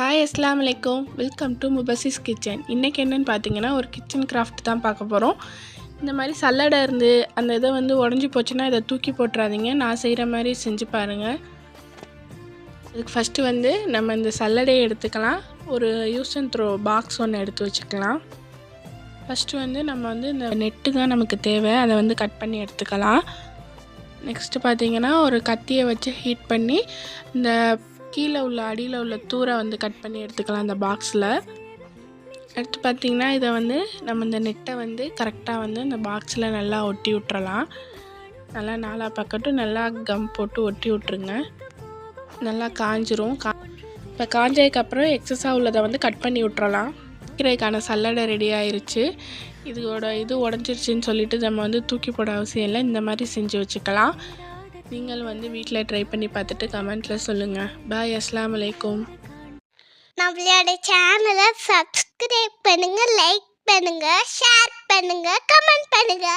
Hi அஸ்லாம் வலைக்கம் welcome to முபசிஸ் kitchen இன்றைக்கி என்னென்னு பார்த்தீங்கன்னா ஒரு கிச்சன் கிராஃப்ட் தான் பார்க்க போகிறோம் இந்த மாதிரி சல்லடை இருந்து அந்த இதை வந்து உடஞ்சி போச்சுன்னா இதை தூக்கி போட்டுறாதீங்க. நான் செய்கிற மாதிரி செஞ்சு பாருங்கள் அதுக்கு ஃபஸ்ட்டு வந்து நம்ம இந்த சல்லடையை எடுத்துக்கலாம். ஒரு யூஸ் அண்ட் த்ரோ பாக்ஸ் ஒன்று எடுத்து வச்சுக்கலாம். ஃபஸ்ட்டு வந்து நம்ம வந்து இந்த நெட்டு தான் நமக்கு தேவை. அதை வந்து கட் பண்ணி எடுத்துக்கலாம். நெக்ஸ்ட்டு பார்த்தீங்கன்னா ஒரு கத்தியை வச்சு ஹீட் பண்ணி இந்த கீழே உள்ள அடியில் உள்ள தூரை வந்து கட் பண்ணி எடுத்துக்கலாம் அந்த பாக்ஸில் அடுத்து பார்த்திங்கன்னா இதை வந்து நம்ம இந்த நெட்டை வந்து கரெக்டாக வந்து இந்த பாக்ஸில் நல்லா ஒட்டி விட்டுறலாம். நல்லா நாலா பக்கட்டும் நல்லா கம் போட்டு ஒட்டி விட்ருங்க நல்லா காஞ்சிரும். கா இப்போ காஞ்சதுக்கப்புறம் எக்ஸஸாக உள்ளதை வந்து கட் பண்ணி விட்றலாம் வைக்கிறதுக்கான சல்லடை ரெடி ஆயிடுச்சு இதோட இது உடஞ்சிருச்சின்னு சொல்லிட்டு நம்ம வந்து தூக்கி போட அவசியம் இல்லை. இந்த மாதிரி செஞ்சு வச்சுக்கலாம். நீங்கள் வந்து வீட்டில் ட்ரை பண்ணி பார்த்துட்டு கமெண்ட்டில் சொல்லுங்கள் பாய் அஸ்லாம் வலைக்கும். நம்மளோட சேனலை சப்ஸ்கிரைப் பண்ணுங்க லைக் பண்ணுங்க ஷேர் பண்ணுங்க கமெண்ட் பண்ணுங்க.